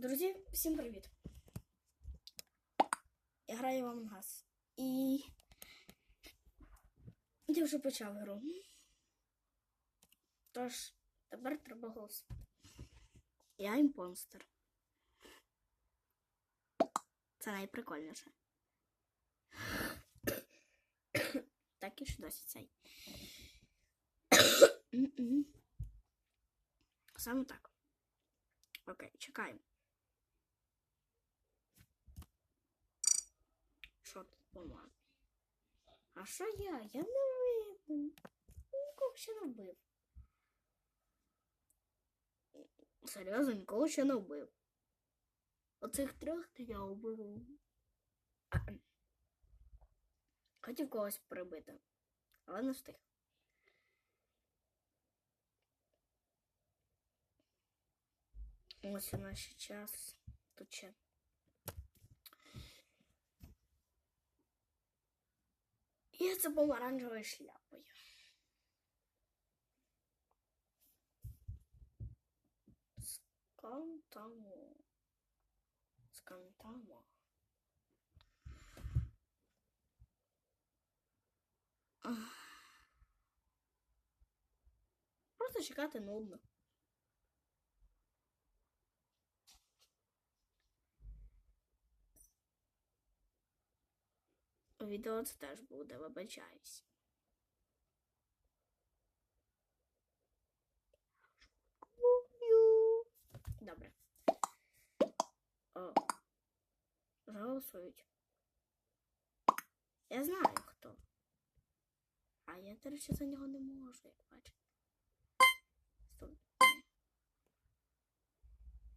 Друзі, всім привіт! Я граю в Among І я вже почав гру. Тож, тепер треба голос. Я імпонстер. Це найприкольніше. Так і ж досі цей. Саме так. Окей, чекаємо. Що тут помагає? А що я? Я не вбив. Нікого ще не вбив. Серйозно, нікого ще не вбив. Оцих трьох то я вбив. Хотів когось прибити, але не встиг. Ось у нас ще час. Тут ще. І це помаранчевою шляпою. Скантамо. Скантамо. Просто чекати нудно. Відео це теж буде, вибачаюсь. Добре. О. Голосують. Я знаю хто. А я, до речі, за нього не можу, як бачите.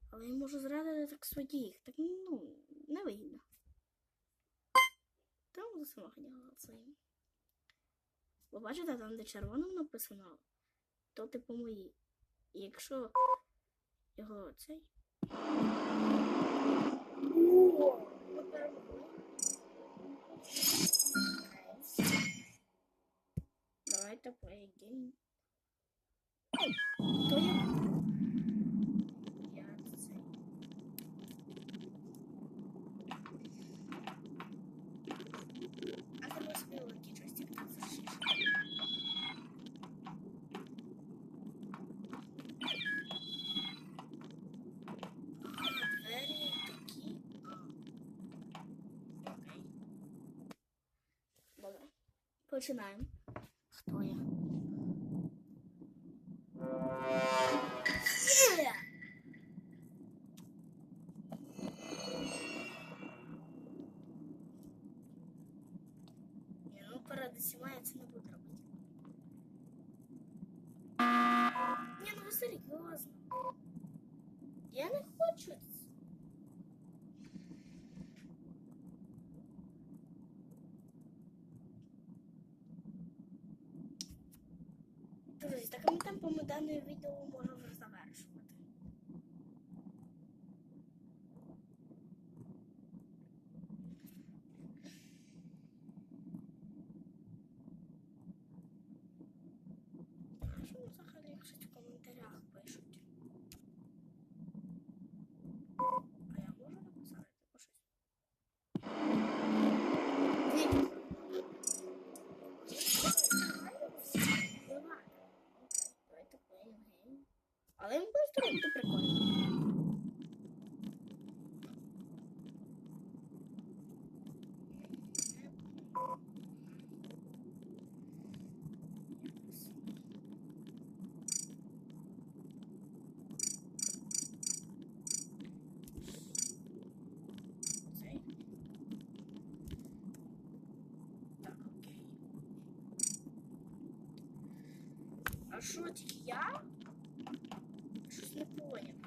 Але я можу зрадити так своїх. Так ну, За самого. Ви бачите, там, де червоним написано, то типу мої. І якщо його цей. Давайте play Починаємо. Хто я? Є! Ні, ну перед усіма я це не буду робити. Ні, ну ви серйозно. Я не хочу. Друзі, такими темпами дане відео можна вже завершувати. А що взагалі щось в коментарях пишуть? А я можу написати типу щось? Ні. Давайте playing game. Просто то прикольно. А я? Щось не поняв.